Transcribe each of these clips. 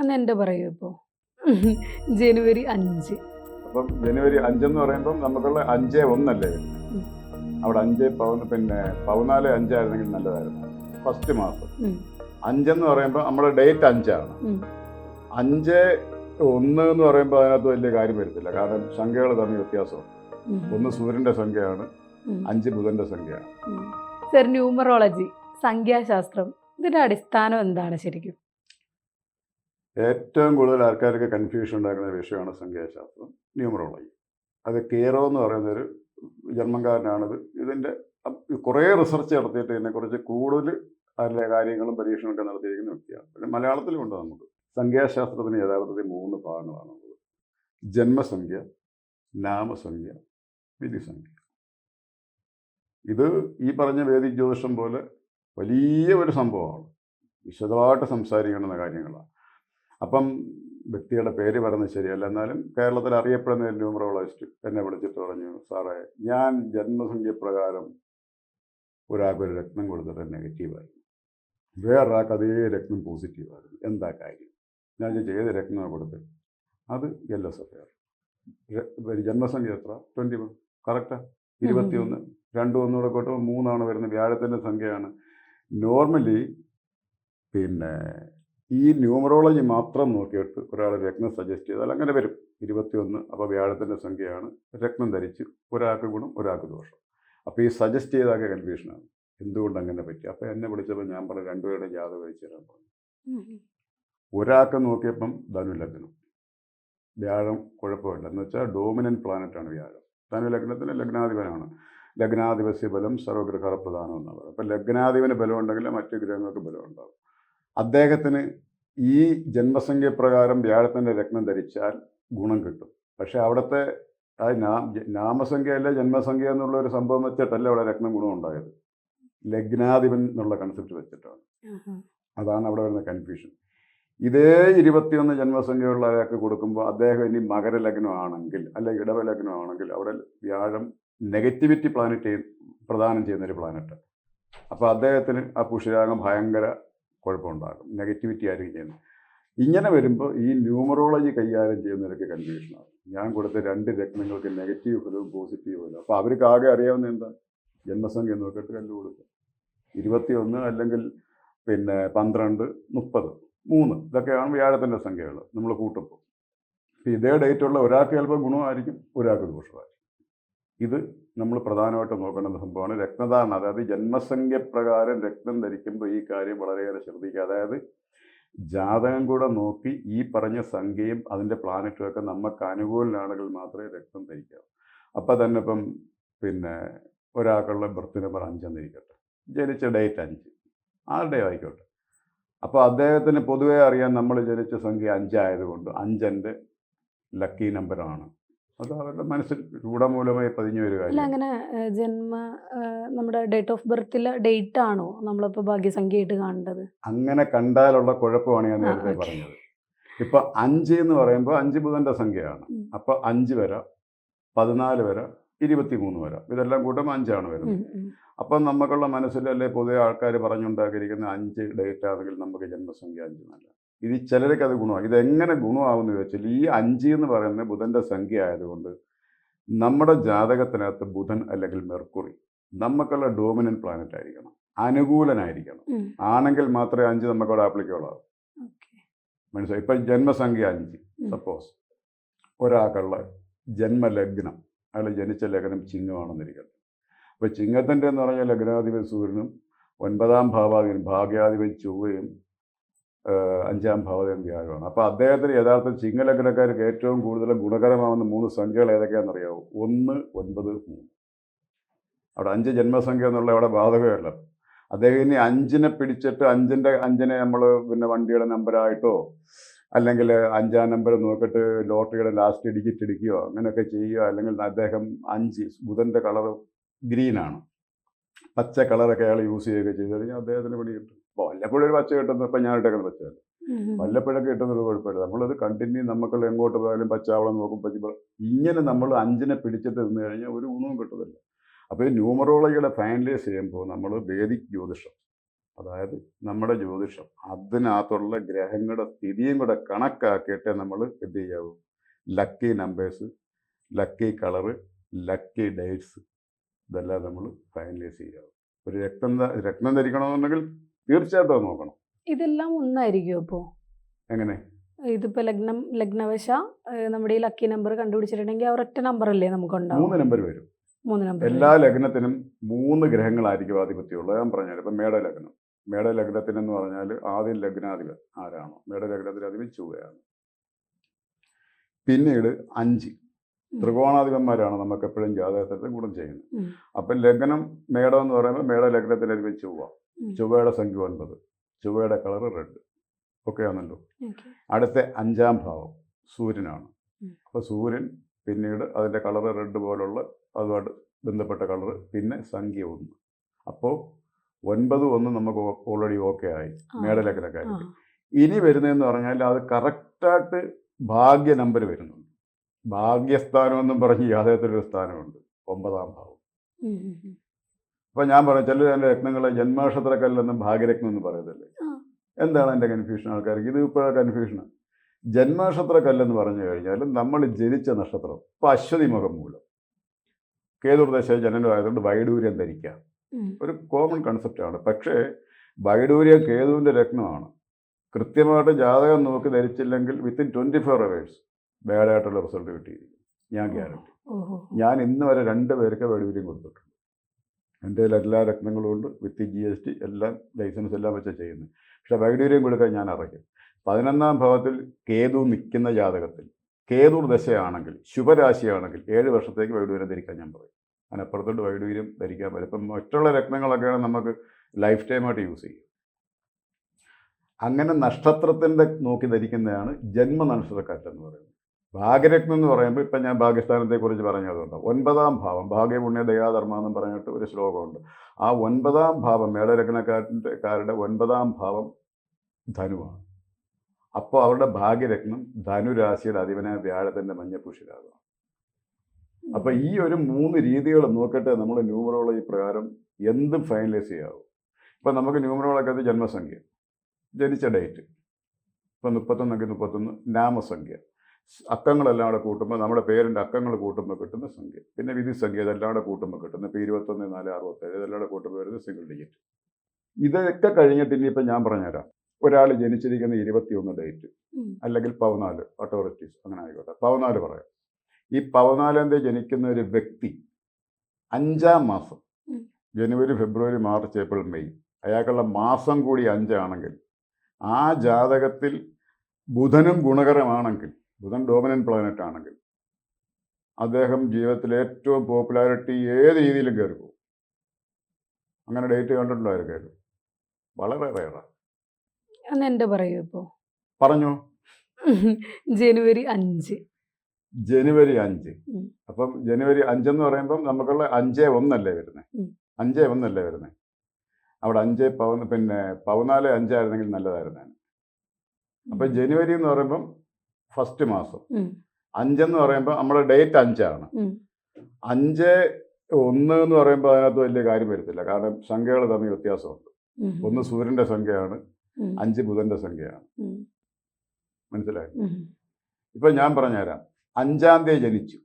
എന്ന് എന്റെ പറയൂ ഇപ്പോൾ ജനുവരി അഞ്ച്. അപ്പം ജനുവരി അഞ്ചെന്ന് പറയുമ്പോൾ നമുക്കുള്ള അഞ്ച് ഒന്നല്ലേ? അവിടെ അഞ്ച് പതിന് പിന്നെ പതിനാല് അഞ്ചായിരുന്നെങ്കിൽ നല്ലതായിരുന്നു. ഫസ്റ്റ് മാസം. അഞ്ചെന്ന് പറയുമ്പോൾ നമ്മുടെ ഡേറ്റ് അഞ്ചാണ്. അഞ്ച് ഒന്ന് എന്ന് പറയുമ്പോൾ അതിനകത്ത് വലിയ കാര്യം വരത്തില്ല. കാരണം സംഖ്യകൾ തമ്മിൽ വ്യത്യാസമാണ് ഒന്ന് സൂര്യന്റെ സംഖ്യയാണ് അഞ്ച് ബുധന്റെ സംഖ്യയാണ്. സർ ന്യൂമറോളജി സംഖ്യാശാസ്ത്രം ഇതിന്റെ അടിസ്ഥാനം എന്താണ് ശരിക്കും? ഏറ്റവും കൂടുതൽ ആൾക്കാർക്ക് കൺഫ്യൂഷൻ ഉണ്ടാക്കുന്ന വിഷയമാണ് സംഖ്യാശാസ്ത്രം ന്യൂമറോളജി അത് കേറോ എന്ന് പറയുന്ന ഒരു ജർമ്മൻകാരനാണിത്. ഇതിന്റെ കുറേ റിസർച്ച് നടത്തിയിട്ട് ഇതിനെക്കുറിച്ച് കൂടുതൽ അതിലെ കാര്യങ്ങളും പരീക്ഷണമൊക്കെ നടത്തിയിരിക്കുന്ന വ്യക്തിയാണ്. പിന്നെ മലയാളത്തിലുമുണ്ട് നമുക്ക്. സംഖ്യാശാസ്ത്രത്തിന് യഥാർത്ഥത്തിൽ മൂന്ന് ഭാഗങ്ങളാണുള്ളത് ജന്മസംഖ്യ നാമസംഖ്യ വിധിസംഖ്യ. ഇത് ഈ പറഞ്ഞ വേദിക് ജ്യോതിഷം പോലെ വലിയ ഒരു സംഭവമാണ്. വിശദമായിട്ട് സംസാരിക്കേണ്ടുന്ന കാര്യങ്ങളാണ്. അപ്പം വ്യക്തിയുടെ പേര് പറയുന്നത് ശരിയല്ല. എന്നാലും കേരളത്തിൽ അറിയപ്പെടുന്ന ഒരു ന്യൂമറോളജിസ്റ്റ് എന്നെ വിളിച്ചിട്ട് പറഞ്ഞു സാറേ ഞാൻ ജന്മസംഖ്യ പ്രകാരം ഒരാൾക്ക് ഒരു രത്നം കൊടുത്തിട്ട് നെഗറ്റീവായി വേറൊരാൾക്ക് അതേ രക്തം പോസിറ്റീവായിരുന്നു എന്താ കാര്യം? ഞാൻ ഏത് രക്തം കൊടുത്തത്. അത് എൽ എസ് എഫ് ജന്മസംഖ്യ എത്ര? ട്വന്റി വൺ കറക്റ്റാ ഇരുപത്തിയൊന്ന്. രണ്ടും ഒന്നുകൂടെ കൂട്ടുമ്പോൾ മൂന്നാണ് വരുന്നത്. വ്യാഴത്തിന്റെ സംഖ്യയാണ്. നോർമലി പിന്നെ ഈ ന്യൂമറോളജി മാത്രം നോക്കിയിട്ട് ഒരാൾ രത്നം സജസ്റ്റ് ചെയ്താൽ അങ്ങനെ വരും. ഇരുപത്തിയൊന്ന് അപ്പോൾ വ്യാഴത്തിന്റെ സംഖ്യയാണ്. രത്നം ധരിച്ച് ഒരാൾക്ക് ഗുണം ഒരാൾക്ക് ദോഷം. അപ്പോൾ ഈ സജസ്റ്റ് ചെയ്താൽ കൺഫ്യൂഷനാണ് എന്തുകൊണ്ട് അങ്ങനെ പറ്റി? അപ്പോൾ എന്നെ വിളിച്ചപ്പോൾ ഞാൻ പറഞ്ഞു രണ്ടുപേരുടെ ജാതകം അയച്ചു തരാൻ പറഞ്ഞു. ഒരാൾക്ക് നോക്കിയപ്പം ധനു ലഗ്നം വ്യാഴം കുഴപ്പമില്ല. എന്ന് വെച്ചാൽ ഡോമിനന്റ് പ്ലാനറ്റാണ് വ്യാഴം. ധനു ലഗ്നത്തിന് ലഗ്നാധിപനാണ്. ലഗ്നാധിപസ്യ ബലം സർവഗ്രഹ പ്രധാനം എന്നാണ് പറയുന്നത് അപ്പം ലഗ്നാധിപന് ബലം ഉണ്ടെങ്കിൽ മറ്റു ഗ്രഹങ്ങൾക്ക് ബലം ഉണ്ടാകും അദ്ദേഹത്തിന് ഈ ജന്മസംഖ്യ പ്രകാരം വ്യാഴത്തിന്റെ രത്നം ധരിച്ചാൽ ഗുണം കിട്ടും. പക്ഷേ അവിടുത്തെ ആ ജന്മസംഖ്യ എന്നുള്ള ഒരു സംഭവം വെച്ചിട്ടല്ല അവിടെ രത്നം ഗുണം ഉണ്ടായത്. ലഗ്നാധിപൻ എന്നുള്ള കൺസെപ്റ്റ് വെച്ചിട്ടാണ്. അതാണ് അവിടെ വരുന്ന കൺഫ്യൂഷൻ ഇതേ ഇരുപത്തിയൊന്ന് ജന്മസംഖ്യയുള്ള ഒരാൾക്ക് കൊടുക്കുമ്പോൾ അദ്ദേഹം ഇനി മകരലഗ്നമാണെങ്കിൽ അല്ലെ ഇടവലഗ്നമാണെങ്കിൽ അവിടെ വ്യാഴം നെഗറ്റിവിറ്റി പ്ലാനറ്റ് പ്രദാനം ചെയ്യുന്ന ഒരു പ്ലാനറ്റ് അപ്പോൾ അദ്ദേഹത്തിന് ആ പുഷിരാഗം ഭയങ്കര കുഴപ്പമുണ്ടാകും. നെഗറ്റിവിറ്റി ആയിരിക്കും ചെയ്യുന്നത്. ഇങ്ങനെ വരുമ്പോൾ ഈ ന്യൂമറോളജി കൈകാര്യം ചെയ്യുന്നവരൊക്കെ കൺഫ്യൂഷനാണ് ഞാൻ കൊടുത്ത രണ്ട് രത്നങ്ങൾക്ക് നെഗറ്റീവ് ഫലവും പോസിറ്റീവ് ഫലവും അപ്പോൾ അവർക്ക് ആകെ അറിയാവുന്ന എന്താ? ജന്മസംഖ്യ നോക്കിയിട്ട് കല്ല് കൊടുക്കുക. ഇരുപത്തിയൊന്ന് അല്ലെങ്കിൽ പിന്നെ പന്ത്രണ്ട് മുപ്പത് മൂന്ന്. ഇതൊക്കെയാണ് വ്യാഴത്തിന്റെ സംഖ്യകൾ. നമ്മൾ കൂട്ടുമ്പോൾ. ഇതേ ഡേറ്റുള്ള ഒരാൾക്ക് ചിലപ്പോൾ ഗുണമായിരിക്കും ഒരാൾക്ക് ദോഷമായിരിക്കും. ഇത് നമ്മൾ പ്രധാനമായിട്ടും നോക്കേണ്ട സംഭവമാണ് രക്തദാനം അതായത് ജന്മസംഖ്യ പ്രകാരം രക്തം ധരിക്കുമ്പോൾ ഈ കാര്യം വളരെയേറെ ശ്രദ്ധിക്കുക. അതായത് ജാതകം കൂടെ നോക്കി ഈ പറഞ്ഞ സംഖ്യയും അതിന്റെ പ്ലാനറ്റും ഒക്കെ നമുക്ക് അനുകൂലനാണെങ്കിൽ മാത്രമേ രക്തം ധരിക്കാവൂ അപ്പം തന്നെ ഇപ്പം പിന്നെ ഒരാൾക്കുള്ള ബർത്ത് നമ്പർ അഞ്ചെന്ന് ഇരിക്കട്ടെ ജനിച്ച ഡേറ്റ് അഞ്ച്. ആരുടെ ആയിക്കോട്ടെ. അപ്പോൾ അദ്ദേഹത്തിന് പൊതുവേ അറിയാൻ നമ്മൾ ജനിച്ച സംഖ്യ അഞ്ചായതുകൊണ്ട് അഞ്ചെന്റെ ലക്കി നമ്പറാണ് അത് അവരുടെ മനസ്സിൽ രൂഢമൂലമായി പതിഞ്ഞു അല്ല അങ്ങനെ ജന്മ നമ്മുടെ ഡേറ്റ് ഓഫ് ബർത്തിലെ ഡേറ്റ് ആണോ നമ്മളിപ്പോൾ ഭാഗ്യസംഖ്യയായിട്ട് കാണേണ്ടത്? അങ്ങനെ കണ്ടാലുള്ള കുഴപ്പമാണ് ഞാൻ നേരത്തെ പറഞ്ഞത്. ഇപ്പൊ അഞ്ച് എന്ന് പറയുമ്പോൾ അഞ്ച് ബുധന്റെ സംഖ്യയാണ്. അപ്പൊ അഞ്ച് വര പതിനാല് വര ഇരുപത്തിമൂന്ന് വര ഇതെല്ലാം കൂട്ടുമ്പോൾ അഞ്ചാണ് വരുന്നത്. അപ്പം നമുക്കുള്ള മനസ്സിൽ അല്ലെ പൊതുവെ ആൾക്കാർ പറഞ്ഞുണ്ടാക്കിയിരിക്കുന്ന അഞ്ച് ഡേറ്റ് ആണെങ്കിൽ നമുക്ക് ജന്മസംഖ്യ അഞ്ച് നല്ല ഇത് ചിലർക്ക് അത് ഗുണമാകും ഇതെങ്ങനെ ഗുണമാകുമെന്ന് ചോദിച്ചാൽ ഈ അഞ്ച് എന്ന് പറയുന്നത് ബുധന്റെ സംഖ്യ ആയതുകൊണ്ട് നമ്മുടെ ജാതകത്തിനകത്ത് ബുധൻ അല്ലെങ്കിൽ മെർക്കുറി നമുക്കുള്ള ഡോമിനൻ പ്ലാനറ്റ് ആയിരിക്കണം. അനുകൂലനായിരിക്കണം. ആണെങ്കിൽ മാത്രമേ അഞ്ച് നമുക്കവിടെ ആപ്ലിക്കബിൾ ആവും. മനസ്സിലായി? ഇപ്പം ജന്മസംഖ്യ അഞ്ച്. സപ്പോസ് ഒരാൾക്കുള്ള ജന്മലഗ്നം അയാൾ ജനിച്ച ലഗ്നം ചിങ്ങമാണെന്നിരിക്കട്ടെ. അപ്പോൾ ചിങ്ങത്തിന്റെ എന്ന് പറഞ്ഞാൽ ലഗ്നാധിപൻ സൂര്യനും ഒൻപതാം ഭാവാധിപൻ ഭാഗ്യാധിപൻ ചൊവ്വയും അഞ്ചാം ഭാവാധിപൻ വ്യാഴമാണ് അപ്പോൾ അദ്ദേഹത്തിന് യഥാർത്ഥ ചിങ്ങലഗ്നക്കാർക്ക് ഏറ്റവും കൂടുതൽ ഗുണകരമാവുന്ന മൂന്ന് സംഖ്യകൾ ഏതൊക്കെയാണെന്നറിയാവോ? ഒന്ന് ഒൻപത് മൂന്ന്. അവിടെ അഞ്ച് ജന്മസംഖ്യ എന്നുള്ള അവിടെ ബാധകമല്ല അദ്ദേഹം ഇനി അഞ്ചിനെ പിടിച്ചിട്ട് അഞ്ചിന്റെ അഞ്ചിനെ നമ്മൾ പിന്നെ വണ്ടിയുടെ നമ്പറായിട്ടോ അല്ലെങ്കിൽ അഞ്ചാം നമ്പർ നോക്കിയിട്ട് ലോട്ടറിയുടെ ലാസ്റ്റ് ഡിജിറ്റ് എടുക്കുകയോ അങ്ങനെയൊക്കെ ചെയ്യുകയോ അല്ലെങ്കിൽ അദ്ദേഹം അഞ്ച് ബുധന്റെ കളർ ഗ്രീനാണ്. പച്ച കളറൊക്കെ അയാൾ യൂസ് ചെയ്യുകയൊക്കെ ചെയ്ത്. കഴിഞ്ഞാൽ അദ്ദേഹത്തിന് പണി കിട്ടും. വല്ലപ്പോഴും ഒരു പച്ച കിട്ടുന്നത് ഇപ്പം ഞാൻ ഇട്ടേക്കുന്ന പച്ചയല്ല. വല്ലപ്പോഴൊക്കെ കിട്ടുന്നത് കുഴപ്പമില്ല. നമ്മളത് കണ്ടിന്യൂ നമുക്കുള്ള എങ്ങോട്ട് പോയാലും പച്ചാവളം നോക്കും പച്ച ഇങ്ങനെ നമ്മൾ അഞ്ചിനെ പിടിച്ചിട്ട് നിന്ന് കഴിഞ്ഞാൽ ഒരു ഗുണവും കിട്ടുന്നില്ല. അപ്പോൾ ഈ ന്യൂമറോളജിയുടെ ഫൈനലൈസ് ചെയ്യുമ്പോൾ നമ്മൾ വേദിക് ജ്യോതിഷം അതായത് നമ്മുടെ ജ്യോതിഷം അതിനകത്തുള്ള ഗ്രഹങ്ങളുടെ സ്ഥിതിയും കൂടെ കണക്കാക്കിയിട്ട് നമ്മൾ എന്ത് ചെയ്യാവൂ? Lucky numbers lucky colour lucky dates ഇതെല്ലാം നമ്മൾ ഫൈനലൈസ് ചെയ്യാവും. ഒരു രക്തം രക്തം ധരിക്കണമെന്നുണ്ടെങ്കിൽ തീർച്ചയായിട്ടും നോക്കണം. ഇതെല്ലാം ഒന്നായിരിക്കും അപ്പോൾ എങ്ങനെ? ഇതിപ്പോ ലഗ്നം ലഗ്നവശ നമ്മുടെ ഈ ലക്കി നമ്പർ കണ്ടുപിടിച്ചിട്ടുണ്ടെങ്കിൽ ഒരൊറ്റ നമ്പർ അല്ലേ നമുക്ക് മൂന്ന് നമ്പർ വരും. മൂന്ന് നമ്പർ എല്ലാ ലഗ്നത്തിനും മൂന്ന് ഗ്രഹങ്ങളായിരിക്കും ആധിപത്യമുള്ളത്. ഞാൻ പറഞ്ഞാൽ ഇപ്പം മേട ലഗ്നം മേട ലഗ്നത്തിന് എന്ന് പറഞ്ഞാൽ ആദ്യം ലഗ്നാധിപൻ ആരാണോ? മേട ലഗ്നത്തിന് അധിപൻ ചൊവ്വയാണ്. പിന്നീട് അഞ്ച്. ത്രികോണാധിപന്മാരാണ് നമുക്ക് എപ്പോഴും ജാതകത്തിൽ ഗുണം ചെയ്യുന്നത്. അപ്പൊ അപ്പം ലഗ്നം മേടം എന്ന് പറയുമ്പോൾ മേട ലഗ്നത്തിന് അധിപൻ ചൊവ്വ. ചൊവ്വയുടെ സംഖ്യ ഒൻപത് ചൊവ്വയുടെ കളർ റെഡ്. ഒക്കെ ആണല്ലോ. അടുത്ത അഞ്ചാം ഭാവം സൂര്യനാണ്. അപ്പൊ അപ്പോൾ സൂര്യൻ പിന്നീട് അതിന്റെ കളർ റെഡ് പോലുള്ള അതുമായിട്ട് ബന്ധപ്പെട്ട കളർ പിന്നെ സംഖ്യ ഒന്ന്. അപ്പോൾ ഒൻപത് ഒന്ന് നമുക്ക് ഓൾറെഡി ഓക്കെ ആയി. മേടലക്കലൊക്കെ ആയി ഇനി വരുന്നതെന്ന് പറഞ്ഞാൽ അത് കറക്റ്റായിട്ട് ഭാഗ്യ നമ്പർ വരുന്നുണ്ട്. ഭാഗ്യസ്ഥാനം എന്നും പറഞ്ഞ് യാഥാർത്ഥ്യൊരു സ്ഥാനമുണ്ട്. ഒമ്പതാം ഭാവം. അപ്പോൾ ഞാൻ പറഞ്ഞു ചില എന്റെ രത്നങ്ങളെ ജന്മനക്ഷത്രക്കല്ലെന്നും ഭാഗ്യരത്നം എന്ന് പറയത്തില്ലേ? എന്താണ് എന്റെ കൺഫ്യൂഷൻ ആൾക്കാർക്ക്? ഇത് ഇപ്പോഴാണ് കൺഫ്യൂഷനാണ് ജന്മനക്ഷത്രക്കല്ലെന്ന് പറഞ്ഞു കഴിഞ്ഞാൽ നമ്മൾ ജനിച്ച നക്ഷത്രം ഇപ്പം അശ്വതി മുഖം മൂലം. കേതുർദശ ജനനമായതുകൊണ്ട് വൈഡൂര്യം ധരിക്കാം ഒരു കോമൺ കൺസെപ്റ്റാണ് പക്ഷേ വൈഡൂര്യം കേതുവിന്റെ രത്നമാണ്. കൃത്യമായിട്ട് ജാതകം നോക്കി ധരിച്ചില്ലെങ്കിൽ വിത്തിൻ ട്വന്റി ഫോർ അവേഴ്സ് ബാഡായിട്ടുള്ള റിസൾട്ട് കിട്ടിയിരിക്കും. ഞാൻ ഗ്യാരണ്ടി ഞാൻ ഇന്ന് വരെ രണ്ട് പേർക്ക് വൈഡൂര്യം കൊടുത്തിട്ടുണ്ട്. എന്റെ എല്ലാ രത്നങ്ങളും ഉണ്ട് വിത്ത് ജി എസ് ടി എല്ലാം ലൈസൻസ് എല്ലാം വെച്ചാൽ ചെയ്യുന്നത് പക്ഷേ വൈഡൂര്യം കൊടുക്കാൻ ഞാൻ അറിയും പതിനൊന്നാം ഭാവത്തിൽ കേതു നിൽക്കുന്ന ജാതകത്തിൽ കേതു ദശയാണെങ്കിൽ ശുഭരാശിയാണെങ്കിൽ ഏഴ് വർഷത്തേക്ക് വൈഡൂര്യം ധരിക്കാൻ ഞാൻ പറയും. അതിനപ്പുറത്തോട്ട് വൈഡൂര്യം ധരിക്കാൻ പറ്റും ഇപ്പം മറ്റുള്ള രത്നങ്ങളൊക്കെയാണ് നമുക്ക് ലൈഫ് ടൈമായിട്ട് യൂസ് ചെയ്യും അങ്ങനെ നക്ഷത്രത്തിന്റെ നോക്കി ധരിക്കുന്നതാണ് ജന്മനക്ഷത്രക്കാറ്റെന്ന് പറയുന്നത്. ഭാഗ്യരത്നം എന്ന് പറയുമ്പോൾ ഇപ്പം ഞാൻ ഭാഗ്യസ്ഥാനത്തെക്കുറിച്ച് പറഞ്ഞതുകൊണ്ട് ഒൻപതാം ഭാവം ഭാഗ്യപുണ്യ ദയാധർമ്മ എന്ന് പറഞ്ഞിട്ട് ഒരു ശ്ലോകമുണ്ട്. ആ ഒൻപതാം ഭാവം മേടരത്നക്കാരന്റെ കാരുടെ ഒൻപതാം ഭാവം ധനുവാണ്. അപ്പോൾ അവരുടെ ഭാഗ്യരത്നം ധനുരാശിയുടെ അധിപനായ വ്യാഴത്തിന്റെ മഞ്ഞപ്പുഷിരാഗം അപ്പോൾ ഈ ഒരു മൂന്ന് രീതികൾ നോക്കിയിട്ട് നമ്മൾ ന്യൂമറോളജി പ്രകാരം എന്തും ഫൈനലൈസ് ചെയ്യാവും. ഇപ്പം നമുക്ക് ന്യൂമറോളൊക്കെ ജന്മസംഖ്യ ജനിച്ച ഡേറ്റ് ഇപ്പം മുപ്പത്തൊന്നെങ്കിൽ മുപ്പത്തൊന്ന് നാമസംഖ്യ. അക്കങ്ങളെല്ലാം കൂടെ കൂട്ടുമ്പോൾ നമ്മുടെ പേരിന്റെ അക്കങ്ങൾ കൂട്ടുമ്പോൾ കിട്ടുന്ന സംഖ്യ. പിന്നെ വിധി സംഖ്യ ഇതെല്ലാം കൂടെ കൂട്ടുമ്പോൾ കിട്ടുന്ന ഇപ്പോൾ ഇരുപത്തൊന്ന് നാല് അറുപത്തേഴ് ഇതെല്ലാം കൂടെ കൂട്ടുമ്പോൾ വരുന്നത് സിംഗിൾ ഡിജിറ്റ് ഇതൊക്കെ കഴിഞ്ഞിട്ട് ഇനിയിപ്പോൾ ഞാൻ പറഞ്ഞുതരാം. ഒരാൾ ജനിച്ചിരിക്കുന്ന ഇരുപത്തിയൊന്ന് ഡേറ്റ്. അല്ലെങ്കിൽ പതിനാല് അതോറിറ്റീസ് അങ്ങനെ ആയിക്കോട്ടെ. പതിനാല് പറയാം. ഈ പതിനാലാം തീയതി ജനിക്കുന്ന ഒരു വ്യക്തി അഞ്ചാം മാസം ജനുവരി ഫെബ്രുവരി മാർച്ച് ഏപ്രിൽ മെയ് അയാൾക്കുള്ള മാസം കൂടി അഞ്ചാണെങ്കിൽ ആ ജാതകത്തിൽ ബുധനും ഗുണകരമാണെങ്കിൽ ബുധൻ ഡോമിനൻ പ്ലാനറ്റ് ആണെങ്കിൽ അദ്ദേഹം ജീവിതത്തിൽ ഏറ്റവും പോപ്പുലാരിറ്റി ഏത് രീതിയിലും കയറി പോകും. അങ്ങനെ ഡേറ്റ് കണ്ടിട്ടുണ്ടോ കയറി വളരെ റേറാണ് എന്റെ പറയൂ ഇപ്പോ? പറഞ്ഞു. ജനുവരി അഞ്ച്. ജനുവരി അഞ്ച്. അപ്പം ജനുവരി അഞ്ചെന്ന് പറയുമ്പം നമുക്കുള്ള അഞ്ചേ ഒന്നല്ലേ വരുന്നത് അഞ്ചേ ഒന്നല്ലേ വരുന്നത് അവിടെ അഞ്ചേ പവന് പിന്നെ പതിനാല് അഞ്ചായിരുന്നെങ്കിൽ നല്ലതായിരുന്നു അപ്പം ജനുവരി എന്ന് പറയുമ്പം ഫസ്റ്റ് മാസം. അഞ്ചെന്ന് പറയുമ്പോൾ നമ്മുടെ ഡേറ്റ് അഞ്ചാണ്. അഞ്ച് ഒന്ന് എന്ന് പറയുമ്പോൾ അതിനകത്ത് വലിയ കാര്യം വരത്തില്ല. കാരണം സംഖ്യകൾ തമ്മിൽ വ്യത്യാസമുണ്ട്. ഒന്ന് സൂര്യന്റെ സംഖ്യയാണ് അഞ്ച് ബുധന്റെ സംഖ്യയാണ്. മനസ്സിലായി? ഇപ്പൊ ഞാൻ പറഞ്ഞുതരാം. അഞ്ചാം തീയതി ജനിച്ചു.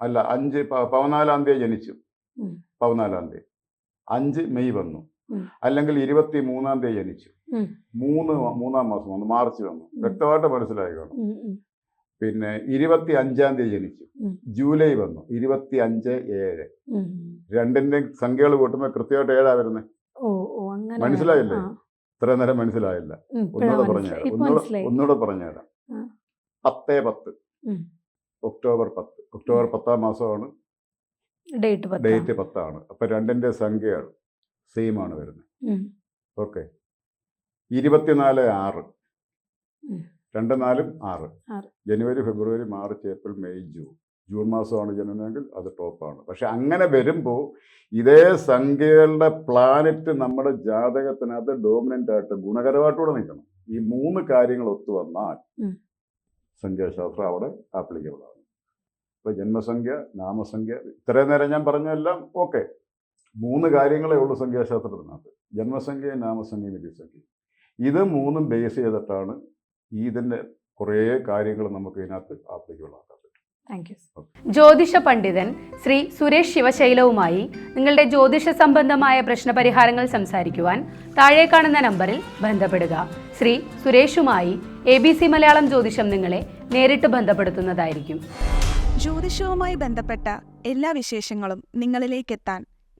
അല്ല അഞ്ച് പതിനാലാം തീയതി ജനിച്ചു. പതിനാലാം തീയതി. അഞ്ച് മെയ് വന്നു. അല്ലെങ്കിൽ ഇരുപത്തി മൂന്നാം തീയതി ജനിച്ചു. മൂന്ന് മൂന്നാം മാസം വന്നു മാർച്ച് വന്നു. വ്യക്തമായിട്ട് മനസ്സിലായി കാണും. പിന്നെ ഇരുപത്തി അഞ്ചാം തീയതി ജനിച്ചു. ജൂലൈ വന്നു ഇരുപത്തി അഞ്ച് ഏഴ്. രണ്ടിന്റെ സംഖ്യകൾ കൂട്ടുമ്പോൾ കൃത്യമായിട്ട് ഏഴാ വരുന്നത് മനസ്സിലായില്ലേ? ഇത്ര നേരം മനസ്സിലായില്ല. ഒന്നുകൂടെ. പറഞ്ഞുതരാം. ഒന്നുകൂടെ ഒന്നുകൂടെ പറഞ്ഞുതരാം. പത്തേ പത്ത്. ഒക്ടോബർ പത്ത്. ഒക്ടോബർ പത്താം മാസമാണ്. ഡേറ്റ്. ഡേറ്റ് പത്താണ്. അപ്പൊ രണ്ടിന്റെ സംഖ്യകൾ. സെയിം ആണ് വരുന്നത്. ഓക്കെ ഇരുപത്തിനാല് ആറ്. രണ്ട് നാലും ആറ്. ജനുവരി ഫെബ്രുവരി March April May June. June മാസമാണ് ജനനമെങ്കിൽ അത് ടോപ്പാണ് പക്ഷെ അങ്ങനെ വരുമ്പോൾ ഇതേ സംഖ്യകളുടെ പ്ലാനറ്റ് നമ്മുടെ ജാതകത്തിനകത്ത് ഡോമിനന്റ് ആയിട്ട് ഗുണകരമായിട്ടൂടെ നിൽക്കണം. ഈ മൂന്ന് കാര്യങ്ങൾ ഒത്തു വന്നാൽ. സംഖ്യാശാസ്ത്രം അവിടെ ആപ്ലിക്കബിൾ ആണ്. ഇപ്പൊ ജന്മസംഖ്യ നാമസംഖ്യ ഇത്രയും നേരം ഞാൻ പറഞ്ഞതെല്ലാം ഓക്കെ മൂന്ന് കാര്യങ്ങളേ ഉള്ളൂ സംഖ്യാശാസ്ത്രത്തിനകത്ത്. ജന്മസംഖ്യയും നാമസംഖ്യയും വിധിസംഖ്യയും ഇത് മൂന്നും ബേസ് ചെയ്തിട്ടാണ് ഇതിന്റെ കുറേ കാര്യങ്ങൾ നമുക്ക് ഇതിനകത്ത് ആപ്ലിക്കബിൾ ആക്കാം താങ്ക് യു ജ്യോതിഷ പണ്ഡിതൻ ശ്രീ സുരേഷ് ശിവശൈലവുമായി നിങ്ങളുടെ ജ്യോതിഷ സംബന്ധമായ പ്രശ്നപരിഹാരങ്ങൾ സംസാരിക്കുവാൻ താഴെ കാണുന്ന നമ്പറിൽ ബന്ധപ്പെടുക. ശ്രീ സുരേഷുമായി എ ബി സി മലയാളം ജ്യോതിഷം നിങ്ങളെ നേരിട്ട് ബന്ധപ്പെടുത്തുന്നതായിരിക്കും. ജ്യോതിഷവുമായി ബന്ധപ്പെട്ട എല്ലാ വിശേഷങ്ങളും നിങ്ങളിലേക്കെത്താൻ